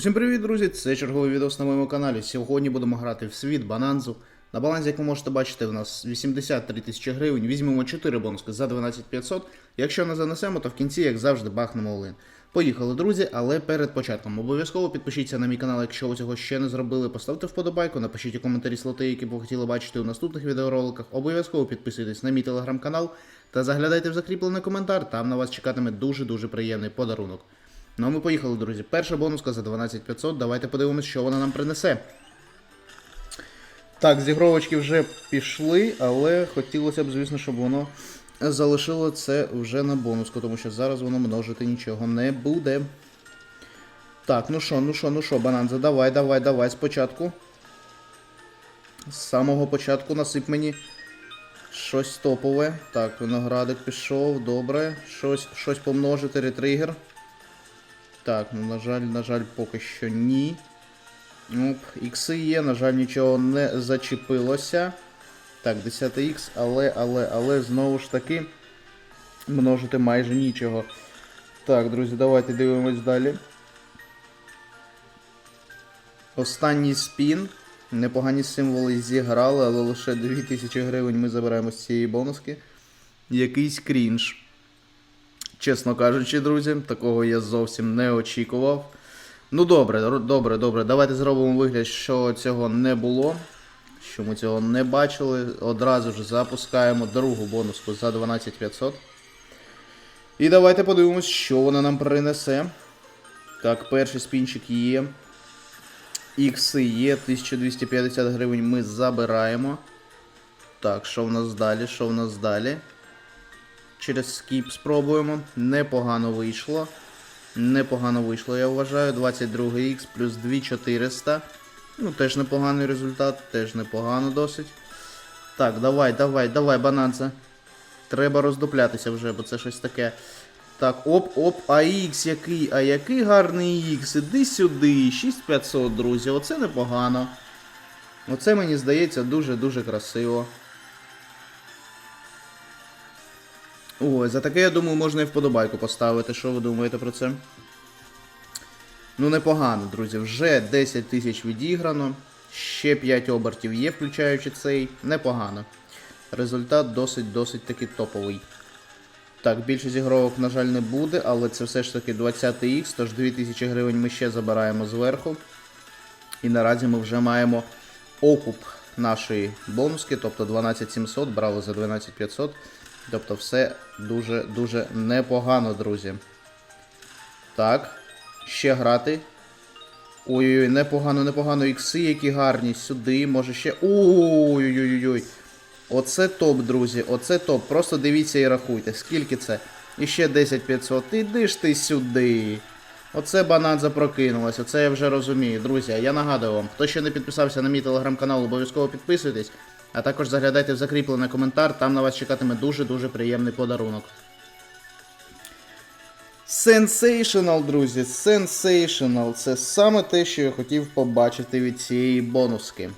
Усім привіт, друзі! Це черговий відос на моєму каналі. Сьогодні будемо грати в світ Бананзу. На балансі, як ви можете бачити, у нас 83 тисячі гривень. Візьмемо 4 бонуски за 12500. Якщо не занесемо, то в кінці, як завжди, бахнемо олин. Поїхали, друзі, але перед початком обов'язково підпишіться на мій канал, якщо ви цього ще не зробили. Поставте вподобайку, напишіть у коментарі слоти, які б ви хотіли бачити у наступних відеороликах. Обов'язково підписуйтесь на мій телеграм-канал та заглядайте в закріплений коментар. Там на вас чекатиме дуже-дуже приємний подарунок. Ну а ми поїхали, друзі. Перша бонуска за 12500. Давайте подивимось, що вона нам принесе. Так, зігровочки вже пішли, але хотілося б, звісно, щоб воно залишило це вже на бонуску, тому що зараз воно множити нічого не буде. Так, ну що, ну що, ну що, бананза, давай, давай, давай спочатку. З самого початку насип мені щось топове. Так, виноградик пішов, добре. Щось, щось помножити, ретригер. Так, ну на жаль, на жаль, поки що ні. Оп, ікси є, на жаль, нічого не зачепилося. Так, 10х, але, але, але знову ж таки множити майже нічого. Так, друзі, давайте дивимось далі. Останній спін. Непогані символи зіграли, але лише 2000 гривень ми забираємо з цієї бонуски. Якийсь крінж. Чесно кажучи, друзі, такого я зовсім не очікував. Ну добре, добре, добре. Давайте зробимо вигляд, що цього не було. Що ми цього не бачили. Одразу ж запускаємо другу бонуску за 12500. І давайте подивимось, що вона нам принесе. Так, перший спінчик є. Ікси є, 1250 гривень ми забираємо. Так, що в нас далі? Що в нас далі? Через скіп спробуємо. Непогано вийшло. Непогано вийшло, я вважаю. 22х плюс 2400. Ну, теж непоганий результат, теж непогано досить. Так, давай, давай, давай, бананце. Треба роздуплятися вже, бо це щось таке. Так, оп, оп, а Х який, а який гарний Х, іди сюди, 6500, друзі, оце непогано. Оце мені здається дуже-дуже красиво. Ой, за таке, я думаю, можна і вподобайку поставити. Що ви думаєте про це? Ну, непогано, друзі. Вже 10 тисяч відіграно. Ще 5 обертів є, включаючи цей. Непогано. Результат досить-досить таки топовий. Так, більше зігровок, на жаль, не буде, але це все ж таки 20х, тож 2000 гривень ми ще забираємо зверху. І наразі ми вже маємо окуп нашої бонуски, тобто 12700, брали за 12500. Тобто все дуже-дуже непогано, друзі. Так, ще грати. Ой-ой-ой, непогано, непогано. Ікси, які гарні. Сюди, може ще. Ой-ой-ой. Оце топ, друзі. Оце топ. Просто дивіться і рахуйте. Скільки це? І ще 10500. Іди ж ти сюди. Оце банан запрокинулася, це я вже розумію. Друзі, я нагадую вам, хто ще не підписався на мій телеграм-канал, обов'язково підписуйтесь. А також заглядайте в закріплений коментар, там на вас чекатиме дуже-дуже приємний подарунок. Сенсейшнл, друзі, сенсейшнл. Це саме те, що я хотів побачити від цієї бонуски.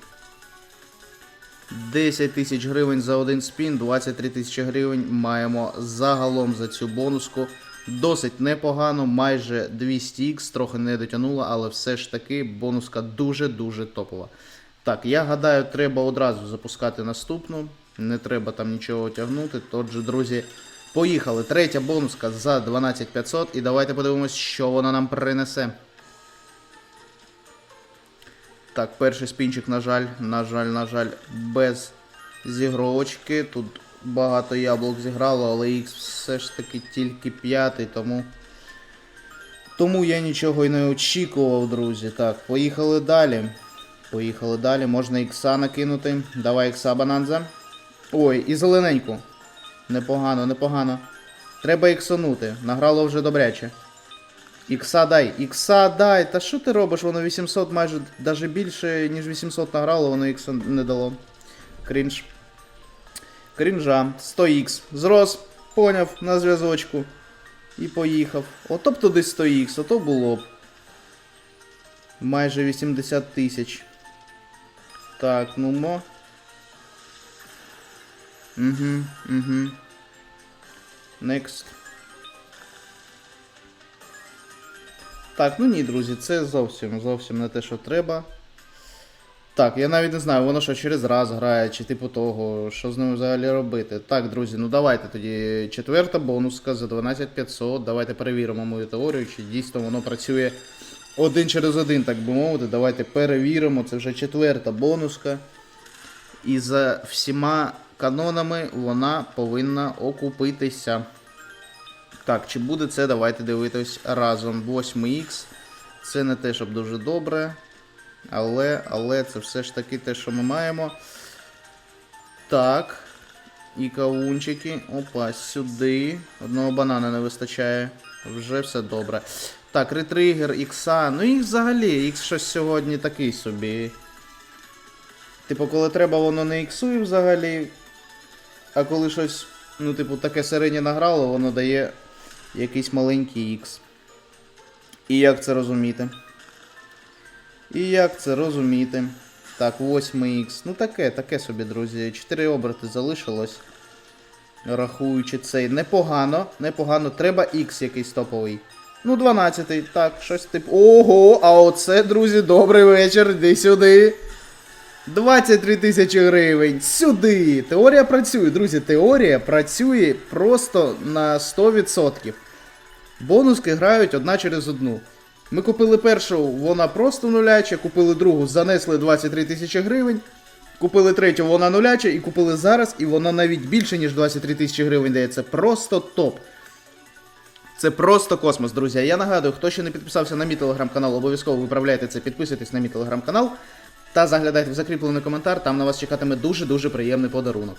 10 тисяч гривень за один спін, 23 тисячі гривень маємо загалом за цю бонуску. Досить непогано, майже 200х, трохи не дотягнула, але все ж таки бонуска дуже-дуже топова. Так, я гадаю, треба одразу запускати наступну. Не треба там нічого тягнути. Отже, друзі, поїхали. Третя бонуска за 12500. І давайте подивимось, що вона нам принесе. Так, перший спінчик, на жаль, на жаль, на жаль, без зігровочки. Тут багато яблук зіграло, але їх все ж таки тільки п'ятий, тому. Тому я нічого й не очікував, друзі. Так, поїхали далі. Поїхали далі. Можна ікса накинути. Давай ікса бананза. Ой, і зелененьку. Непогано, непогано. Треба іксанути. Награло вже добряче. Ікса дай, ікса дай. Та що ти робиш? Воно 800 майже навіть більше, ніж 800 награло, воно ікса не дало. Крінж. Крінжа. 100х. Зрос. Поняв на зв'язочку. І поїхав. Ото б туди 100х, ото було б. Майже 80 тисяч. Так, ну мо. Угу, угу. Next. Так, ну ні, друзі, це зовсім зовсім не те, що треба. Так, я навіть не знаю, воно що через раз грає, чи типу того, що з ним взагалі робити. Так, друзі, ну давайте тоді четверта бонуска за 12500. Давайте перевіримо мою теорію, чи дійсно воно працює один через один, так би мовити. Давайте перевіримо. Це вже четверта бонуска. І за всіма канонами вона повинна окупитися. Так, чи буде це, давайте дивитись разом. 8х. Це не те, щоб дуже добре. Але, але це все ж таки те, що ми маємо. Так. І кавунчики. Опа, сюди. Одного банана не вистачає. Вже все добре. Так, ретригер, ікса. Ну і взагалі, ікс щось сьогодні такий собі. Типу, коли треба, воно не іксує взагалі. А коли щось, ну, типу, таке середнє награло, воно дає якийсь маленький ікс. І як це розуміти? І як це розуміти? Так, 8х. Ну таке, таке собі, друзі. 4 оберти залишилось. Рахуючи цей. Непогано, непогано. Треба X якийсь топовий. Ну, 12-й, так, щось типу. Ого, а оце, друзі, добрий вечір. Іди сюди. 23 тисячі гривень. Сюди. Теорія працює, друзі. Теорія працює просто на 100%. Бонуски грають одна через одну. Ми купили першу, вона просто нуляча, купили другу, занесли 23 тисячі гривень. Купили третю, вона нуляча, і купили зараз, і вона навіть більше, ніж 23 тисячі гривень дає. Це просто топ. Це просто космос, друзі. Я нагадую, хто ще не підписався на мій телеграм-канал, обов'язково виправляйте це, підписуйтесь на мій телеграм-канал та заглядайте в закріплений коментар, там на вас чекатиме дуже-дуже приємний подарунок.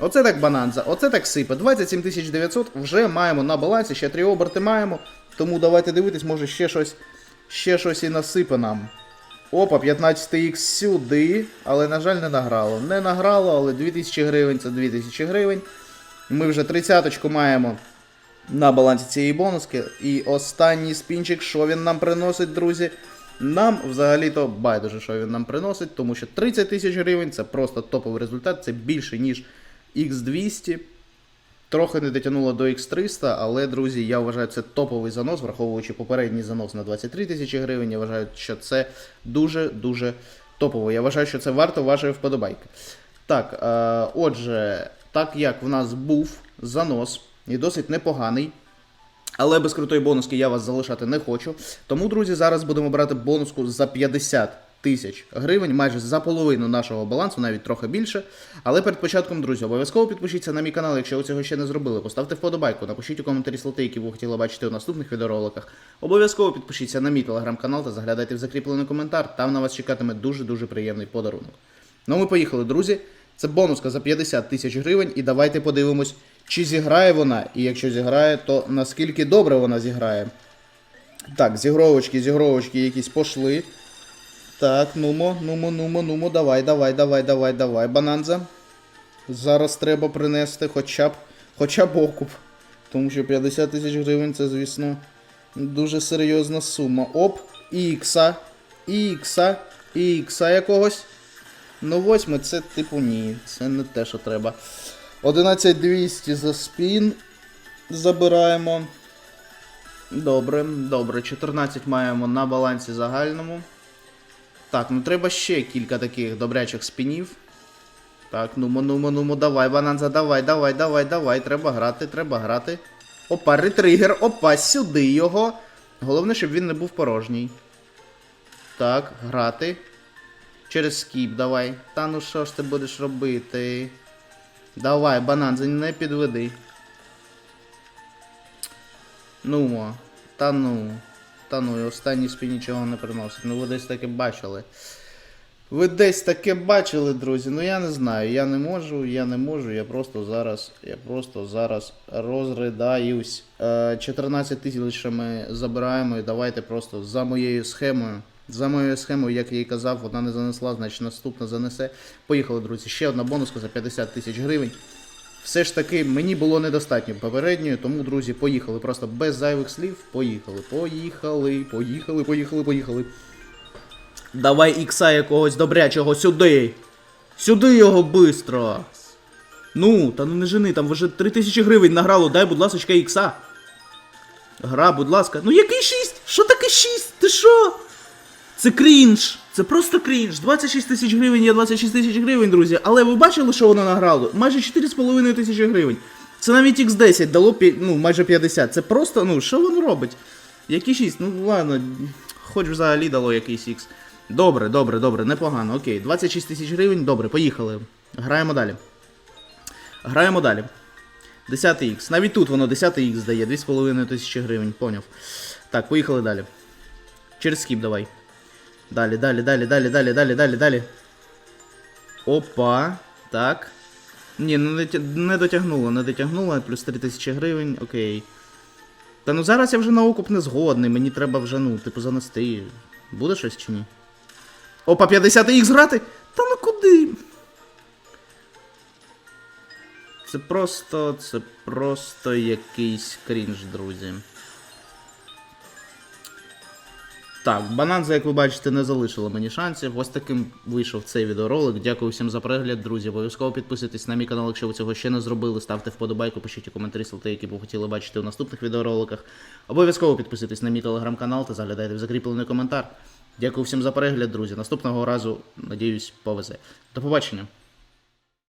Оце так бананза, оце так сипе. 27 900 вже маємо на балансі, ще три оберти маємо. Тому давайте дивитись, може ще щось, ще щось і насипе нам. Опа, 15х сюди, але, на жаль, не награло. Не награло, але 2000 гривень це 2000 гривень. Ми вже 30 маємо на балансі цієї бонуски. І останній спінчик, що він нам приносить, друзі? Нам взагалі-то байдуже, що він нам приносить, тому що 30 тисяч гривень це просто топовий результат, це більше, ніж X200. Трохи не дотягнуло до X300, але, друзі, я вважаю, це топовий занос, враховуючи попередній занос на 23 тисячі гривень. Я вважаю, що це дуже-дуже топово. Я вважаю, що це варто вашої вподобайки. Так, е, отже, так як в нас був занос і досить непоганий. Але без крутої бонуски я вас залишати не хочу. Тому, друзі, зараз будемо брати бонуску за 50 тисяч гривень, майже за половину нашого балансу, навіть трохи більше. Але перед початком, друзі, обов'язково підпишіться на мій канал, якщо ви цього ще не зробили. Поставте вподобайку, напишіть у коментарі слоти, які ви хотіли бачити у наступних відеороликах. Обов'язково підпишіться на мій телеграм-канал та заглядайте в закріплений коментар. Там на вас чекатиме дуже-дуже приємний подарунок. Ну, ми поїхали, друзі. Це бонуска за 50 тисяч гривень, і давайте подивимось, чи зіграє вона. І якщо зіграє, то наскільки добре вона зіграє. Так, зігровочки, зігровочки якісь пошли. Так, нумо, нумо, нумо, нумо, давай, давай, давай, давай, давай, бананза. Зараз треба принести хоча б хоча б окуп. Тому що 50 тисяч гривень це, звісно, дуже серйозна сума. Оп, ікса, і ікса, і ікса якогось. Ну, восьме, це типу ні. Це не те, що треба. 11200 за спін. Забираємо. Добре, добре. 14 маємо на балансі загальному. Так, ну треба ще кілька таких добрячих спінів. Так, нумо, нумо, нумо, давай, бананза, давай, давай, давай, давай. Треба грати, треба грати. Опа, ретригер, опа, сюди його. Головне, щоб він не був порожній. Так, грати. Через скіп давай. Та ну що ж ти будеш робити? Давай, бананза, не підведи. Ну, та ну. Та ну, і останній спі нічого не приносить. Ну ви десь таке бачили. Ви десь таке бачили, друзі. Ну я не знаю. Я не можу, я не можу. Я просто зараз. Я просто зараз розридаюсь. Е, 14 тисяч ми забираємо і давайте просто за моєю схемою. За моєю схемою, як я і казав, вона не занесла, значить наступна занесе. Поїхали, друзі. Ще одна бонуска за 50 тисяч гривень. Все ж таки, мені було недостатньо попередньої, тому, друзі, поїхали. Просто без зайвих слів. Поїхали. Поїхали, поїхали, поїхали, поїхали. Давай ікса якогось добрячого сюди. Сюди його бистро. Ну, та ну не жени, там вже 3000 гривень награло, дай, будь ласка, ікса. Гра, будь ласка. Ну який 6? Що таке 6? Ти що? Це крінж. Це просто крінж. 26 тисяч гривень є 26 тисяч гривень, друзі. Але ви бачили, що воно награло? Майже 4,5 тисячі гривень. Це навіть X10 дало ну, майже 50. Це просто, ну, що воно робить? Які 6? Ну ладно, хоч взагалі дало якийсь X. Добре, добре, добре, непогано. Окей, 26 тисяч гривень, добре, поїхали. Граємо далі. Граємо далі. 10х. Навіть тут воно 10х дає, 2,5 тисячі гривень, поняв. Так, поїхали далі. Через скіп давай. Далі, далі, далі, далі, далі, далі, далі, далі. Опа. Так. Ні, дотя- не дотягнуло, не дотягнуло, плюс 3 тисячі гривень, окей. Та ну зараз я вже на окуп не згодний, мені треба вже, ну, типу, занести. Буде щось чи ні? Опа, 50х грати? Та ну куди? Це просто, це просто якийсь крінж, друзі. Так, бананза, як ви бачите, не залишила мені шансів. Ось таким вийшов цей відеоролик. Дякую всім за перегляд, друзі. Обов'язково підписуйтесь на мій канал, якщо ви цього ще не зробили. Ставте вподобайку, пишіть коментарі слоти, які ви хотіли бачити у наступних відеороликах. Обов'язково підписуйтесь на мій телеграм-канал та заглядайте в закріплений коментар. Дякую всім за перегляд, друзі. Наступного разу, надіюсь, повезе. До побачення.